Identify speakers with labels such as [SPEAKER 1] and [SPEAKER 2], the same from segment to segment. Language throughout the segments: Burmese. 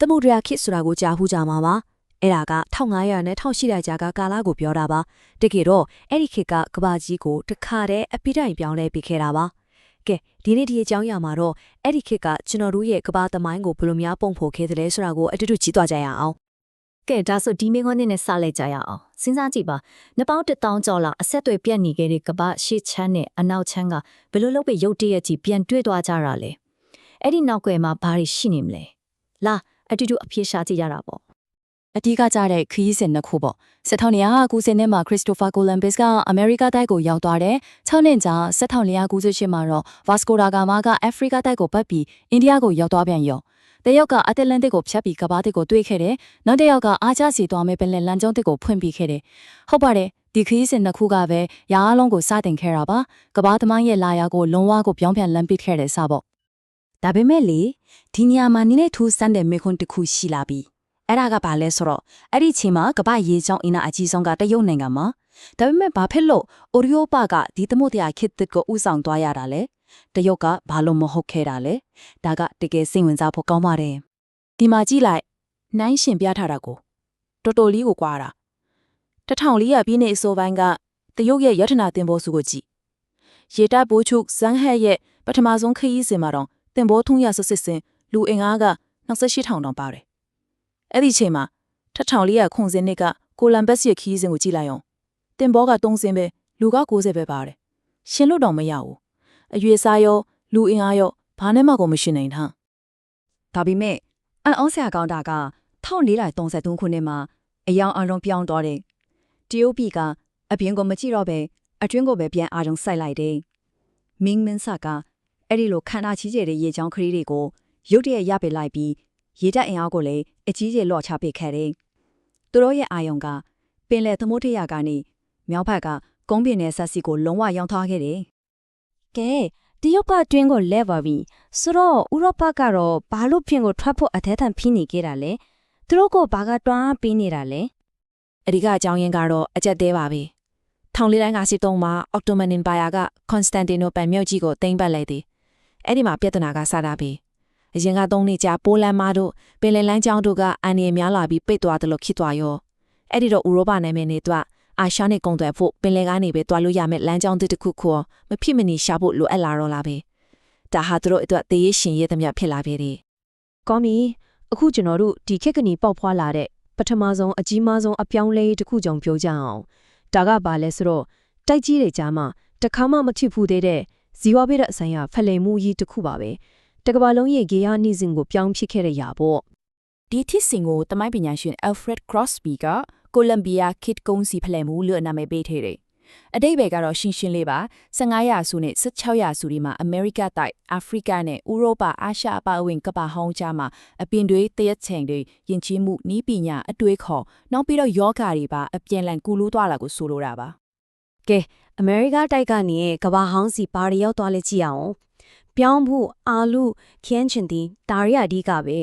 [SPEAKER 1] သမုဒ္ဒရာခေတ်ဆိုတာကိုကြားဖူးကြမှာပါအဲ့ဒါက1500နဲ့1800ကြာကကာလကိုပြောတာပါတကယ်တော့အဲ့ဒီခေတ်ကကဘာကြီးကိုတခါတည်းအပိတိုင်ပြောင်းလဲပေးခဲ့တာပါကဲဒီနေ့ဒီအကြောင်းအရာမှာတော့အဲ့ဒီခေတ်ကကျွန်တော်တို့ရဲ့ကဘာသမိုင်းကိုဘယ်လိုများပုံဖော်ခဲ့သလဲဆိုတာကိုအတူတူကြည့်သွားကြရအောင်
[SPEAKER 2] ကဲဒါဆိုဒီမိခွန်းနဲ့စလိုက်ကြရအောင်စဉ်းစားကြည့်ပါနှစ်ပေါင်းတစ်တောင်းကျော်လာအဆက်အသွယ်ပြတ်နေခဲ့တဲ့ကမ္ဘာရှေ့ချမ်းနဲ့အနောက်ချမ်းကဘယ်လိုလုပ်ပြီးရုတ်တရက်ကြီးပြန်တွေ့သွားကြတာလဲအဲ့ဒီနောက်ွယ်မှာဘာတွေရှိနေမလဲလာ အတူတူအပြေရှားကြည့်ရတာပေါ့
[SPEAKER 3] အဓိကကြတဲ့ခရီးစဉ်နှစ်ခုပေါ့1990နဲ့မှာခရစ္စတိုဖာကိုလမ်ဘစ်ကအမေရိကတိုက်ကိုရောက်သွားတယ်6နှစ်ကြာ1998မှာတော့ဗာစကိုဒါဂါမာကအဖရိကတိုက်ကိုပတ်ပြီးအိန္ဒိယကိုရောက်သွားပြန်ရောတယောက်ကအတ္တလန်တစ်ကိုဖြတ်ပြီးကဘာတစ်ကိုတွေ့ခဲ့တယ်နောက်တစ်ယောက်ကအာချစီသွားမဲ့ပင်လယ်လမ်းကြောင်းတစ်ကိုဖွင့်ပြီးခဲ့တယ်ဟုတ်ပါတယ်ဒီခရီးစဉ်နှစ်ခုကပဲရာအလုံးကိုစတင်ခဲ့တာပါကဘာသမိုင်းရဲ့လာယာကိုလုံးဝကိုပြောင်းပြန်လမ်းပစ်ခဲ့တယ်စပေါ့
[SPEAKER 1] ဒါပေမဲ့လေဒီနေရာမှာနည်းနည်းထူးဆန်းတဲ့မေခွန်းတစ်ခုရှိလာပြီအဲ့ဒါကဘာလဲဆိုတော့အဲ့ဒီချိန်မှာကမ္ဘာရေချောင်းအင်နာအကြီးဆုံးကတရုတ်နိုင်ငံမှာဒါပေမဲ့ဘာဖြစ်လို့အိုရီယိုပါကဒီသမုဒ္ဒရာခေတ်တစ်ကိုဥဆောင်သွားရတာလဲတရုတ်ကဘာလို့မဟုတ်ခဲ့တာလဲဒါကတကယ်စိတ်ဝင်စားဖို့ကောင်းပါတယ်
[SPEAKER 4] ဒီမှာကြည့်လိုက်နိုင်ရှင်ပြထားတာကိုတော်တော်လေးကိုကွာတာတထောင်လေးရပြည့်နေအစောပိုင်းကတရုတ်ရဲ့ရတနာတင်ဘောစုကိုကြည့်ရေတပ်ဘိုးချုပ်ဇန်ဟက်ရဲ့ပထမဆုံးခရီးစဉ်မှာတော့ တင်ဘောထုံးရဆစစ်စင်လူအင်အားက28ထောင်တောင်ပါတယ်အဲ့ဒီချိန်မှာထထောင်လေးရခုံစင်းနစ်ကကိုလံဘတ်ရဲ့ခရီးစဉ်ကိုကြည့်လိုက်အောင်တင်ဘောက3စင်းပဲလူက90ပဲပါတယ်ရှင်လို့တော့မရဘူးအရွေစားရောလူအင်အားရောဘာနဲ့မှကိုမရှင်နိုင်တာ
[SPEAKER 1] ဒါပေမဲ့အန်အောင်ဆရာကောင်းတာက1433ခုနှစ်မှာအယောင်အလုံးပြောင်းသွားတယ်တရုတ်ပြည်ကအပြင်ကိုမကြည့်တော့ပဲအတွင်းကိုပဲပြန်အာရုံစိုက်လိုက်တယ်မင်းမင်းဆာက အဲ့ဒီလိုခန္ဓာချီးကျယ်တဲ့ရေချောင်းခရီးတွေကိုရုတ်တရက်ရပစ်လိုက်ပြီးရေတက်အင်အားကိုလည်းအကြီးကျယ်လော့ချပစ်ခဲ့တယ်သူတို့ရဲ့အာယုံကပင်လယ်သမုဒ္ဒရာကနေမြောက်ဘက်ကကုန်းပင်နယ်ဆက်စီကိုလုံးဝရောင်းထားခဲ့တယ်
[SPEAKER 5] ကဲတရုတ်ကတွင်းကိုလဲပါပြီဆိုတော့ဥရောပကတော့ဘာလို့ဖြင့်ကိုထွက်ဖို့အထက်ထန်ဖိနေခဲ့တာလဲသူတို့ကဘာကတွန်းအားပေးနေတာလဲ
[SPEAKER 4] အဓိကအကြောင်းရင်းကတော့အကြက်သေးပါပဲ1453မှာအော်တိုမန်အင်ပါယာကကွန်စတန်တီနိုပယ်မြို့ကြီးကိုသိမ်းပတ်လိုက်သည် အဲ့ဒီမှာပြဿနာကစတာပဲအရင်ကသုံးနှစ်ကြာပိုလန်မာတို့ပင်လယ်လမ်းကြောင်းတို့ကအန်ရီများလာပြီးပိတ်သွားတယ်လို့ဖြစ်သွားရောအဲ့ဒီတော့ဥရောပနိုင်ငံတွေတော့အာရှနဲ့ကုန်သွယ်ဖို့ပင်လယ်ကနေပဲတွားလို့ရမယ့်လမ်းကြောင်းတစ်ခုခုမဖြစ်မနေရှာဖို့လိုအပ်လာတော့လားပဲဒါဟာသူတို့အတွက်သေရရှင်ရည်သမျှဖြစ်လာပြီတဲ့
[SPEAKER 6] ကောင်းပြီအခုကျွန်တော်တို့ဒီခေတ်ကနီပေါက်ဖွာလာတဲ့ပထမဆုံးအကြီးမားဆုံးအပြောင်းလဲတစ်ခုကြောင့်ပြောကြအောင်ဒါကဘာလဲဆိုတော့တိုက်ကြီးတွေကြားမှာတစ်ခါမှမဖြစ်ဘူးသေးတဲ့ ဇီဝဗေဒအဆိုင်ရဖလှယ်မှုကြီးတစ်ခုပါပဲတကဘာလုံးရဲ့ဂေယနိစဉ်ကိုပြောင်းဖြစ်ခဲ့တဲ့ຢာပေါ့
[SPEAKER 4] ဒီသစ်စင်ကိုတမိုင်းပညာရှင် Alfred Crosby ကကိုလံဘီယာခစ်ကုန်းစီဖလှယ်မှုလို့နာမည်ပေးထားတယ်။အတိတ်ဘယ်ကတော့ရှင်းရှင်းလေးပါ15ရာစုနဲ့16ရာစုဒီမှာအမေရိကတိုက်အာဖရိကနဲ့ဥရောပအာရှအပါအဝင်ကမ္ဘာဟောင်းကြားမှာအပင်တွေတရက်ချင်တွေယဉ်ကျေးမှုနီးပညာအတွေးခေါ်နောက်ပြီးတော့ယောဂါတွေပါအပြန်လန်ကူလူးသွားတာကိုဆိုလိုတာပါ
[SPEAKER 5] ကဲ အမေရိကတိုက်ကနေကဘာဟောင်းစီပါရီရောက်သွားလဲကြည့်အောင်ပြောင်းဖို့အာလူခင်းချင်တီဒါရီအဓိကပဲ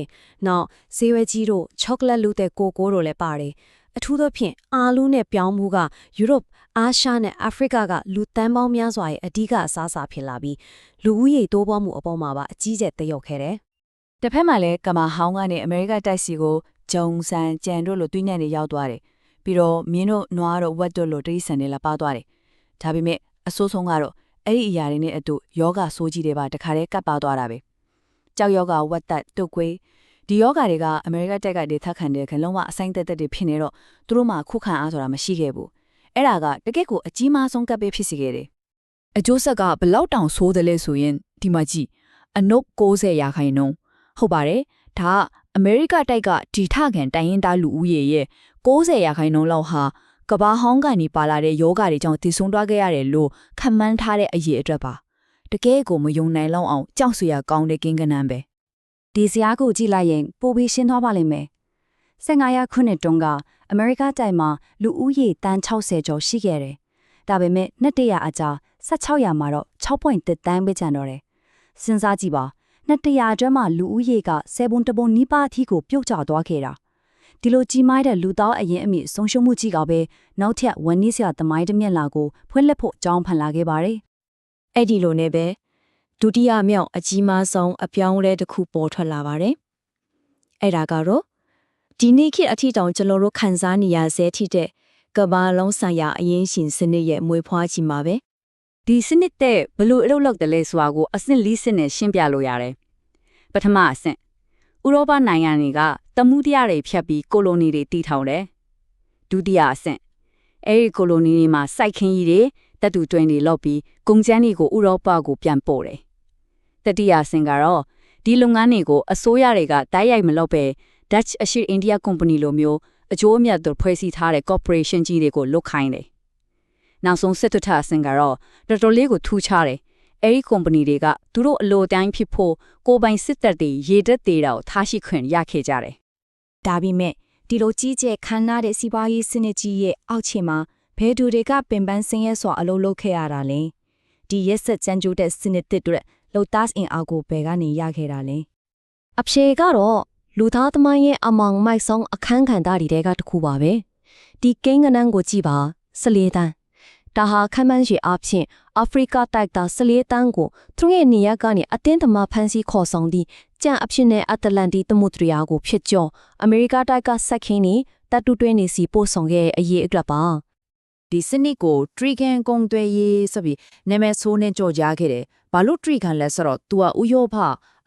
[SPEAKER 5] နောက်ဈေးဝဲကြီးတို့ချောကလက်လူတဲ့ကိုကိုတို့လည်းပါတယ်အထူးသဖြင့်အာလူနဲ့ပြောင်းမှုကယူရိုပအာရှနဲ့အာဖရိကကလူတန်းပေါင်းများစွာရဲ့အဓိကအစားအစာဖြစ်လာပြီးလူဦးရေတိုးပွားမှုအပေါ်မှာပါအကြီးကျယ်သက်ရောက်ခဲ့တယ်။
[SPEAKER 3] တစ်ဖက်မှာလည်းကမာဟောင်းကနေအမေရိကတိုက်စီကိုဂျုံဆန်ကြံတို့လိုတွင်းညံတွေရောက်သွားတယ်။ပြီးတော့မြင်းတို့နွားတို့ဝက်တို့လိုတိရစ္ဆာန်တွေလာပါသွားတယ်။ ဒါပေမဲ့အဆိုးဆုံးကတော့အဲ့ဒီအရာတွေနဲ့အတူယောဂဆိုးကြီးတွေပါတခါတည်းကပ်ပါသွားတာပဲ။ကြောက်ယောဂဝက်တက်တုတ်ကွေးဒီယောဂတွေကအမေရိကတက်ကဒေသခံတွေကလုံးဝအဆိုင်သက်သက်တွေဖြစ်နေတော့သူတို့မှခုခံအားဆိုတာမရှိခဲ့ဘူး။အဲ့ဒါကတကယ့်ကိုအကြီးမားဆုံးကပ်ပေးဖြစ်စေခဲ့တယ်
[SPEAKER 7] အကျိုးဆက်ကဘလောက်တောင်ဆိုးတယ်လဲဆိုရင်ဒီမှာကြည့်အနုပ်60ရာခိုင်နှုန်းဟုတ်ပါတယ်ဒါကအမေရိကတိုက်ကဒီထခံတိုင်ရင်သားလူဦးရေရဲ့60ရာခိုင်နှုန်းလောက်ဟာ ကဘာဟောင်းကနေပါလာတဲ့ယောဂတွေကြောင့်တည်ဆုံသွားခဲ့ရတယ်လို့ခံမှန်းထားတဲ့အရေးအတွက်ပါတကယ်ကိုမယုံနိုင်လောက်အောင်ကြောက်စရာကောင်းတဲ့ကင်းကနန်းပဲ
[SPEAKER 1] ဒီဇာတ်ကိုကြည့်လိုက်ရင်ပိုပြီးရှင်းသွားပါလိမ့်မယ်15ရာခုနှစ်တုန်းကအမေရိကတိုက်မှာလူဦးရေတန်း60ကျော်ရှိခဲ့တယ်ဒါပေမဲ့နှစ်တရာအကြာ16ရာမှာတော့6.1တန်းပဲကျန်တော့တယ်စဉ်းစားကြည့်ပါနှစ်တရာအတွင်းမှာလူဦးရေက7ပုံတပုံနီးပါးအထိကိုပြုတ်ကျသွားခဲ့တာ ဒီလိုကြီးမားတဲ့လူသားအရင်အမိဆုံးရှုံးမှုကြီးကပဲနောက်ထပ်ဝန်နည်းစရာသမိုင်းတစ်မျက်လာကိုဖွင့်လှစ်ဖို့ကြောင်းဖန်လာခဲ့ပါတယ်
[SPEAKER 6] အဲ့ဒီလိုနဲ့ပဲဒုတိယမြောက်အကြီးမားဆုံးအပြောင်းအလဲတစ်ခုပေါ်ထွက်လာပါတယ်
[SPEAKER 8] အဲ့ဒါကတော့ဒီနေ့ခေတ်အထီတောင်ကျွန်တော်တို့ခံစားနေရဆဲထိတဲ့ကမ္ဘာလုံးဆိုင်ရာအရင်ရှင်စနစ်ရဲ့မွေးဖွားခြင်းပါပဲ
[SPEAKER 1] ဒီစနစ်တဲ့ဘလို့အလုပ်လုပ်တယ်လဲဆိုတာကိုအဆင့်၄ဆင့်နဲ့ရှင်းပြလို့ရတယ်ပထမအဆင့် ဥရောပနိုင်ငံတွေကတမှုတရားတွေဖြတ်ပြီးကိုလိုနီတွေတည်ထောင်တယ်ဒုတိယအဆင့်အဲဒီကိုလိုနီတွေမှာစိုက်ခင်းကြီးတွေတပ်တူတွင်တွေလောက်ပြီးကုန်ကျန်းတွေကိုဥရောပကိုပြန်ပို့တယ်တတိယအဆင့်ကတော့ဒီလုပ်ငန်းတွေကိုအစိုးရတွေကတိုက်ရိုက်မလုပ်ပဲ Dutch အရှိ India Company လိုမျိုးအကျိုးအမြတ်တို့ဖွဲ့စည်းထားတဲ့ corporation ကြီးတွေကိုလုတ်ခိုင်းတယ်နောက်ဆုံးစစ်တပ်အဆင့်ကတော့တော်တော်လေးကိုထူးခြားတယ် အဲဒီ company တွေကသူတို့အလိုအတိုင်းဖြစ်ဖို့ကိုယ်ပိုင်စစ်တပ်တွေရေတက်သေးတာကိုထားရှိခွင့်ရခဲ့ကြတယ်
[SPEAKER 8] ဒါပေမဲ့ဒီလိုကြီးကျယ်ခမ်းနားတဲ့စီးပွားရေးစနစ်ကြီးရဲ့အောက်ခြေမှာဘယ်သူတွေကပင်ပန်းဆင်းရဲစွာအလုပ်လုပ်ခဲ့ရတာလဲဒီရက်ဆက်ကြမ်းကြိုးတဲ့စနစ်တစ်တွေလုံသားအင်အားကိုဘယ်ကနေရခဲ့တာလဲ
[SPEAKER 9] အဖြေကတော့လူသားသမိုင်းရဲ့အမောင်မိုက်ဆောင်အခန်းခံတာတွေကတစ်ခုပါပဲဒီကိန်းကနန်းကိုကြည့်ပါ14တန်းဒါဟာခမ်းမန်းရှိအဖြစ် အာဖရိကတိုက်တာ14တန်းကိုသူရဲ့နေရာကနေအတင်းတမဖန်စီခေါ်ဆောင်ပြီးကြံအဖြစ်နဲ့အတ္တလန်တီသမုဒ္ဒရာကိုဖြစ်ကျော်အမေရိကတိုက်ကဆက်ခင်းနေတတ်တူတွင်းနေစီပို့ဆောင်ခဲ့တဲ့အရေးအတွက်ပါ
[SPEAKER 10] ဒီစနစ်ကို tree can ကုံသွဲရေးဆိုပြီးနာမည်ဆိုးနဲ့ကြော်ကြားခဲ့တယ်။ဘာလို့ tree can လဲဆိုတော့ तू ကဥရောပ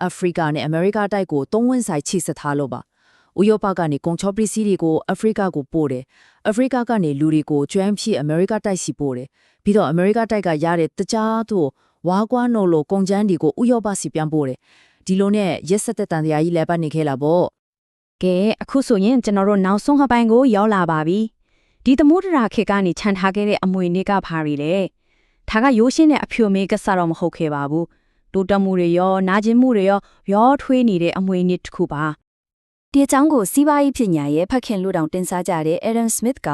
[SPEAKER 10] အာဖရိကနဲ့အမေရိကတိုက်ကိုသုံးဝင်ဆိုင်ချိစထားလို့ပါ။ ဥရောပကနေကုန်ချောပစ္စည်းတွေကိုအာဖရိကကိုပို့တယ်။အာဖရိကကနေလူတွေကိုကျွမ်းဖြစ်အမေရိကတိုက်စီပို့တယ်။ပြီးတော့အမေရိကတိုက်ကရတဲ့တခြားသူဝါကွာနိုလိုကုန်ကျန်းတွေကိုဥရောပစီပြန်ပို့တယ်။ဒီလိုနဲ့ရက်ဆက်တဲ့တန်တရားကြီးလဲပတ်နေခဲ့လာပေါ့။
[SPEAKER 9] ကဲအခုဆိုရင်ကျွန်တော်တို့နောက်ဆုံးဟပိုင်းကိုရောက်လာပါပြီဒီသမုဒ္ဒရာခေတ်ကနေခြံထားခဲ့တဲ့အမွေနေ့ကဘာတွေလဲဒါကရိုးရှင်းတဲ့အဖြူမေးကဆတော့မဟုတ်ခဲ့ပါဘူးတိုးတက်မှုတွေရောနာကျင်မှုတွေရောရောထွေးနေတဲ့အမွေနေ့တစ်ခုပါ
[SPEAKER 8] ဒီအကြောင်းကိုစီးပွားရေးပညာရဲ့ဖတ်ခင်လူတောင်တင်စားကြတဲ့ Aaron Smith က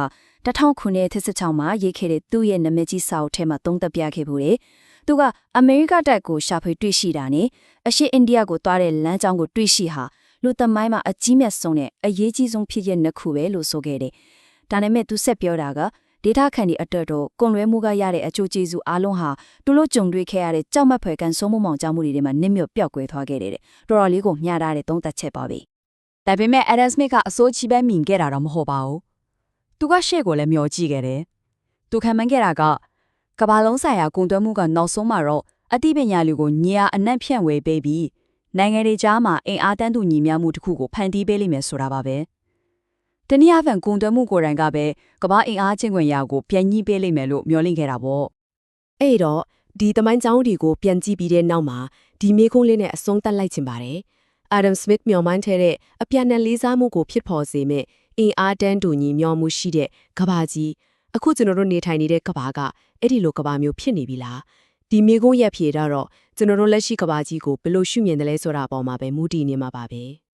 [SPEAKER 8] 2009မှာရေးခဲ့တဲ့သူ့ရဲ့နာမည်ကြီးစာအုပ်ထဲမှာသုံးသပ်ပြခဲ့ဘူးလေ။သူကအမေရိကတပ်ကိုရှာဖွေတွေ့ရှိတာနဲ့အရှေ့အိန္ဒိယကိုသွားတဲ့လမ်းကြောင်းကိုတွေ့ရှိဟာလူသမိုင်းမှာအကြီးမြတ်ဆုံးနဲ့အရေးကြီးဆုံးဖြစ်ရနှစ်ခုပဲလို့ဆိုခဲ့တယ်။ဒါနဲ့မဲ့သူဆက်ပြောတာကဒေတာခန်ဒီအတွက်တော့ကွန်လွဲမှုကရတဲ့အကျိုးကျေးဇူးအလုံးဟာသူတို့ကြုံတွေ့ခဲ့ရတဲ့ကြောက်မက်ဖွယ်ကန်ဆိုးမှုမောင်ကြောက်မှုတွေထဲမှာနစ်မြုပ်ပျောက်ကွယ်သွားခဲ့တယ်တဲ့။တော်တော်လေးကိုမျှထားတဲ့သုံးသပ်ချက်ပါပဲ။
[SPEAKER 1] ဒါပေမဲ့ Adam Smith ကအစိုးချီပဲမြင်ခဲ့တာတော့မဟုတ်ပါဘူး။သူကရှေ့ကိုလည်းမျောကြည့်ခဲ့တယ်။သူခံမှန်းခဲ့တာကကဘာလုံးဆိုင်ရာကုန်သွယ်မှုကနောက်ဆုံးမှာတော့အသိပညာလူကိုညီအားအနက်ဖြန့်ဝေပေးပြီးနိုင်ငံတွေကြားမှာအင်အားတန်းတူညီမျှမှုတစ်ခုကိုဖန်တီးပေးလိမ့်မယ်ဆိုတာပါပဲ။တနည်းအားဖြင့်ကုန်သွယ်မှုကိုယ်တိုင်ကပဲကဘာအင်အားချင်းခွင့်ရာကိုပြန်ညှိပေးလိမ့်မယ်လို့မျှော်လင့်ခဲ့တာပေါ့။
[SPEAKER 6] အဲ့တော့ဒီသမိုင်းကြောင်းတွေကိုပြန်ကြည့်ပြီးတဲ့နောက်မှာဒီမေခွန်းလေးနဲ့အဆုံးသတ်လိုက်ချင်ပါတယ်။ Adam Smith မျှော်မှန်းထဲတဲ့အပြန်အလှန်လေးစားမှုကိုဖြစ်ပေါ်စေမဲ့အင်အားတန်းတူညီမျှမှုရှိတဲ့ကဘာကြီးအခုကျွန်တော်တို့နေထိုင်နေတဲ့ကဘာကအဲ့ဒီလိုကဘာမျိုးဖြစ်နေပြီလားဒီမေခွန်းရဲ့ဖြေတော့ကျွန်တော်တို့လက်ရှိကဘာကြီးကိုဘယ်လိုရှုမြင်တယ်လဲဆိုတာအပေါ်မှာပဲမူတည်နေမှာပါပဲ။